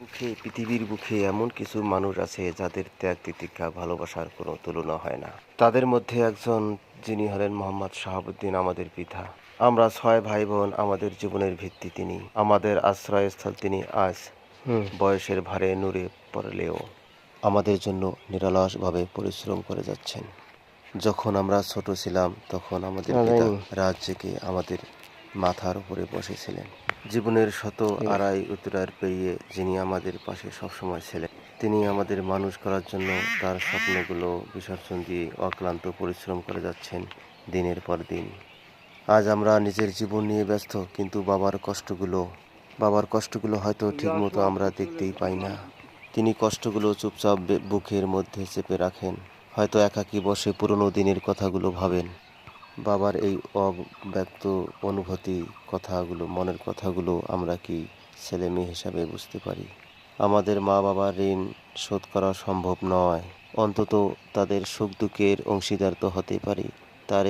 বুকে পৃথিবীর বুকে এমন কিছু মানুষ আছে যাদের ত্যাগ তিতিক্ষা ভালোবাসার কোনো তুলনা হয় না। তাদের মধ্যে একজন যিনি হলেন মোহাম্মদ শাহাবুদ্দিন আমাদের পিতা। আমরা ছয় ভাই বোন আমাদের জীবনের ভিত্তি তিনি আমাদের আশ্রয়স্থল তিনি আজ। বয়সের ভারে নূরে পড়লেও আমাদের জন্য নিরলসভাবে পরিশ্রম করে যাচ্ছেন। যখন আমরা ছোট ছিলাম তখন আমাদের পিতা রাত আমাদের মাথার উপরে বসেছিলেন। জীবনের শত আড়াই উত্তরার পেরিয়ে যিনি আমাদের পাশে সবসময় ছিলেন তিনি আমাদের মানুষ করার জন্য তার স্বপ্নগুলো বিসর্জন দিয়ে অক্লান্ত পরিশ্রম করে যাচ্ছেন দিনের পর দিন। আজ আমরা নিজের জীবন নিয়ে ব্যস্ত কিন্তু বাবার কষ্টগুলো বাবার কষ্টগুলো হয়তো ঠিকমতো আমরা দেখতেই পাই না। তিনি কষ্টগুলো চুপচাপ বুকের মধ্যে চেপে রাখেন হয়তো একাকী বসে পুরনো দিনের কথাগুলো ভাবেন। বাবার এই অব্যক্ত অনুভূতি কথাগুলো, মনের কথাগুলো আমরা কি ছেলে মেয়ে হিসাবে বুঝতে পারি? আমাদের মা বাবার ঋণ শোধ করা সম্ভব নয়। অন্তত তাদের সুখ দুঃখের অংশীদার তো হতে পারি। তার